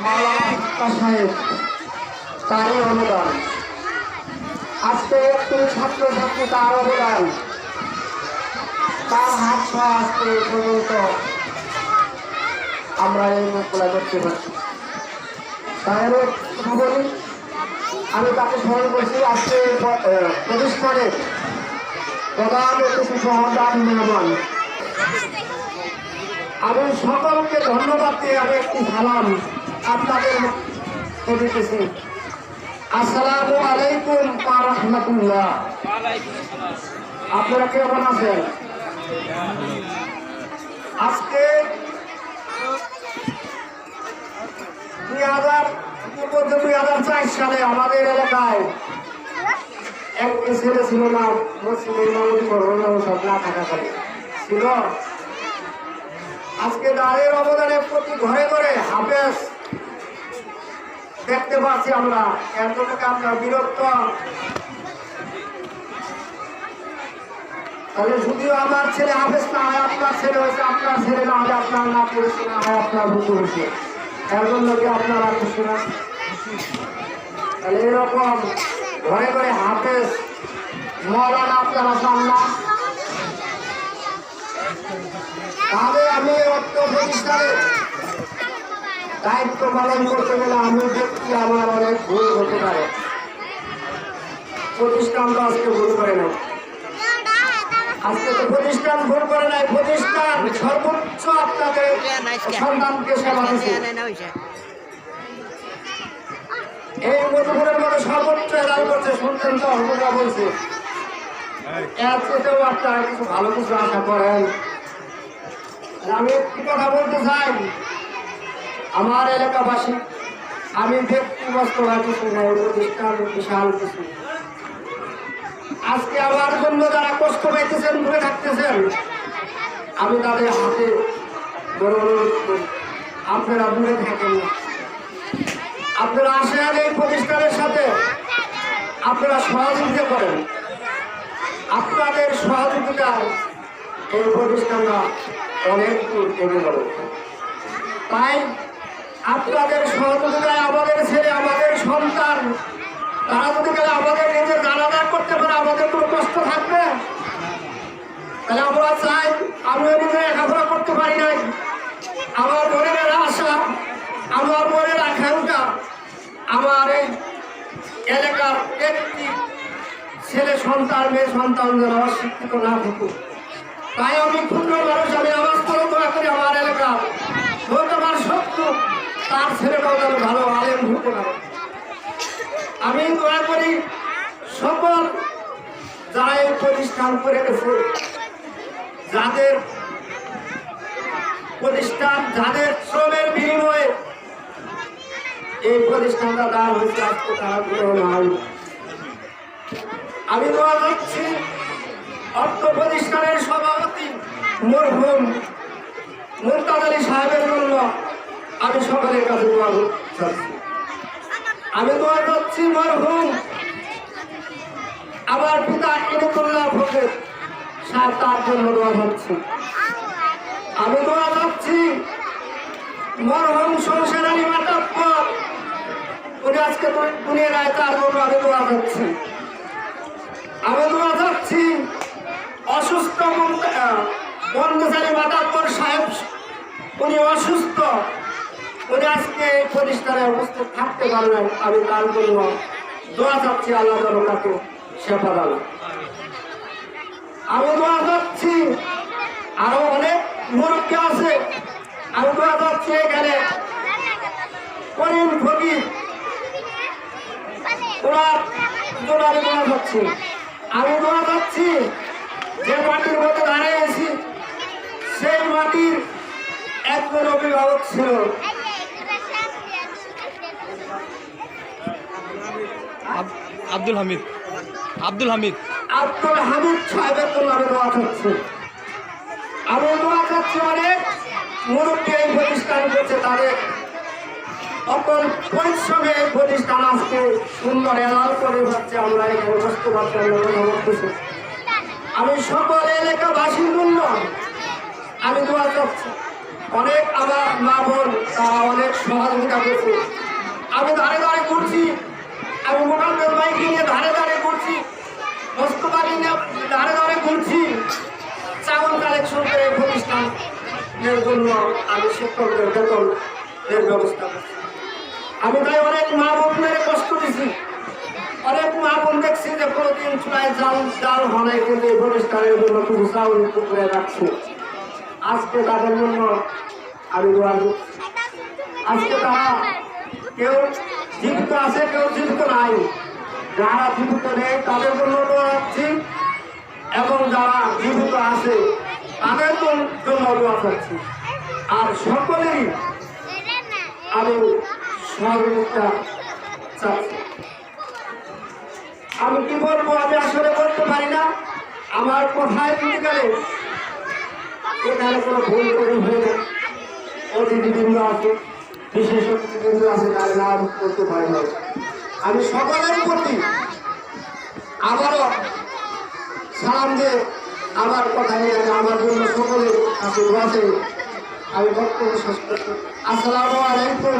মাওলানা সাহেব, তারই অনুদান। আজকে একটি ছাত্র ছাত্রী তার অবদান তার হাত সহ আজকে পর্যন্ত আমরা এই মুখগুলা করতে পারছি তাহলে বলি, আমি তাকে স্মরণ করছি, আজকে প- প্রতিষ্ঠানের প্রধান অতিথি সহদান মেহমান আমি সকলকে ধন্যবাদ দিয়ে আমি একটি সালাম আপনাদের দিতেছি আসসালামু আলাইকুম রাহমাতুল্লাহ। আপনারা কেমন আছেন? আজকে দুই হাজার দুই হাজার চার সালে আমাদের এলাকায় একটি ছেলে ছিল ছিল। আজকে দাঁড়ের অবদানে প্রতি ঘরে ঘরে হাফেজ দেখতে পাচ্ছি আমরা। এতটুকু আমরা বিরক্ত। তাহলে যদিও আমার ছেলে হাফেজ না হয়, আপনার ছেলে হয়েছে, আপনার ছেলে না হলে আপনার না পড়েছে না হয়, আপনার বুঝে হয়েছে। এর জন্য কি আপনারা খুশি না। তাহলে এরকম ঘরে ঘরে হাফেজ মরান আপনারা চান না। তাহলে আমি অর্থ প্রতিষ্ঠানে দায়িত্ব পালন করতে গেলে আমি ব্যক্তি, আমার অনেক ভুল হতে পারে। প্রতিষ্ঠান তো আজকে ভুল করে নাই। আজকে তো প্রতিষ্ঠান ভুল করে নাই। প্রতিষ্ঠান সর্বোচ্চ আপনাদের সন্তানকে সেবা দিচ্ছে এই মধুপুরের মতো সর্বোচ্চ এলাকা করছে, শুনছেন তো অল্পটা বলছে। এর চেয়েও আপনারা কিছু ভালো কিছু আশা করেন। আমি একটি কথা বলতে চাই। আমার এলাকাবাসী, আমি ব্যক্তিগত কিছু প্রতিষ্ঠান বিশাল কিছু। আজকে আমার জন্য যারা কষ্ট পাইতেছেন দূরে থাকতেছেন, আমি তাদের হাতে বড় আপনারা দূরে থাকেন না। আপনারা আসেন এই প্রতিষ্ঠানের সাথে। আপনারা সহযোগিতা করেন। আপনাদের সহযোগিতায় এই প্রতিষ্ঠানটা অনেক দূর এগিয়ে তাই আপনাদের সহযোগিতায় আমাদের ছেলে, আমাদের সন্তান, তারা যদি গেলে আমাদের নিজের জানাজা করতে পারে, আমাদের কোনো কষ্ট থাকবে? তাহলে আমরা চাই, আমিও নিজে লেখাপড়া করতে পারি নাই। আমার মনের আশা, আমার মনের আকাঙ্ক্ষা, আমার এই এলাকার একটি ছেলে সন্তান, মেয়ে সন্তান যেন শিক্ষিত না থাকুক তাই আমি ক্ষুদ্র মানুষ, আমি আওয়াজ করে দোয়া করি আমার এলাকা হতে পারে সত্য তার ছেলেটাও যেন ভালো আলেম হতে পারে। আমি দোয়া করি, সকল এই প্রতিষ্ঠান করে গেছে, যাদের প্রতিষ্ঠান, যাদের শ্রমের বিনিময়ে এই প্রতিষ্ঠানটা দাঁড় হয়েছে, আজকে তারা গ্রহণ হয় আমি দোয়া করছি, অর্থ প্রতিষ্ঠানের সভাপতি মরহুম মুরতাদ আলী সাহেবের জন্য আমি সকলের কাছে দোয়া চাচ্ছি আমি দোয়া করছি, মরহুম। আমার পিতা ইনকুল্লাহ ফকির সাহেব তার জন্য দোয়া করছি। আমি দোয়া করছি, মরহুম সংসার আলী মাতাপ্পর উনি আজকে দুনিয়ায় তার জন্য আমি দোয়া করছি। আমি দোয়া করছি, অসুস্থ বন্ধুচারী মাতাপ্পর সাহেব উনি অসুস্থ। উনি আজকে প্রতিষ্ঠানে উপস্থিত থাকতে পারলেন আমি তার জন্য দোয়া চাচ্ছি আল্লাহ যেন তাকে সেবা দান। আমি দোয়া চাচ্ছি, আরও অনেক মুরব্বী আছে। আমি দোয়া চাচ্ছি এখানে। করিম ফকির, ওনার জন্য আমি দোয়া চাচ্ছি। আমি দোয়া চাচ্ছি যে মাটির মধ্যে দাঁড়িয়েছি সেই মাটির একজন অভিভাবক ছিল। আব্দুল হামিদ। আব্দুল হামিদ। আব্দুল হামিদ সাহেবের আমি দোয়া চাচ্ছি আমি দোয়া চাচ্ছি অনেক মুরব্বী এই প্রতিষ্ঠান করছে তাদের। অকল পরিশ্রমে এই প্রতিষ্ঠান আজকে সুন্দর এলাল করে যাচ্ছে আমরা এখানে বসতে পারছি আমি সকল এলাকাবাসীর জন্য আমি দোয়া চাচ্ছি অনেক আমার মা বোন, তারা অনেক সহযোগিতা করছে আমি ধারে ধারে ঘুরছি আমি মোটামুটি বাইকে নিয়ে ধারে ধারে ঘুরছি। মোস্তফাকে নিয়ে ধারে ধারে ঘুরছি। চাউল কালেকশন করে প্রতিষ্ঠানের জন্য আমি শিক্ষকদের বেতন এর ব্যবস্থা করছি। আমি তাই অনেক মা বোনদের কষ্ট দিছি। অনেক মা বোন দেখছি যে প্রতিদিন চুলায় জাল জাল হনায় কিন্তু এই প্রতিষ্ঠানের জন্য কিছু চাউল করে রাখছে। আজকে তাদের জন্য আমি আজকে তারা কেউ জীবিত আছে, কেউ জীবিত নাই। যারা জীবিত নেই, তাদের জন্য দোয়া রাখছি। এবং যারা জীবিত আছে, তাদের জন- জন্য দোয়া করছি। আর সকলেরই আমি সহযোগিতা চাচ্ছি। আমি কি বলব, আমি আসলে বলতে পারি না। আমার কথায় দিতে গেলে এখানে কোনো ভুল করে হয়ে যায়। অতিথিবৃন্দ আছে। আমি সকলের প্রতি আবারও সালাম দিয়ে আমার কথা নিয়ে আমি আমার জন্য সকলের কাছে আমি বক্তব্য শেষ আসসালামু আলাইকুম।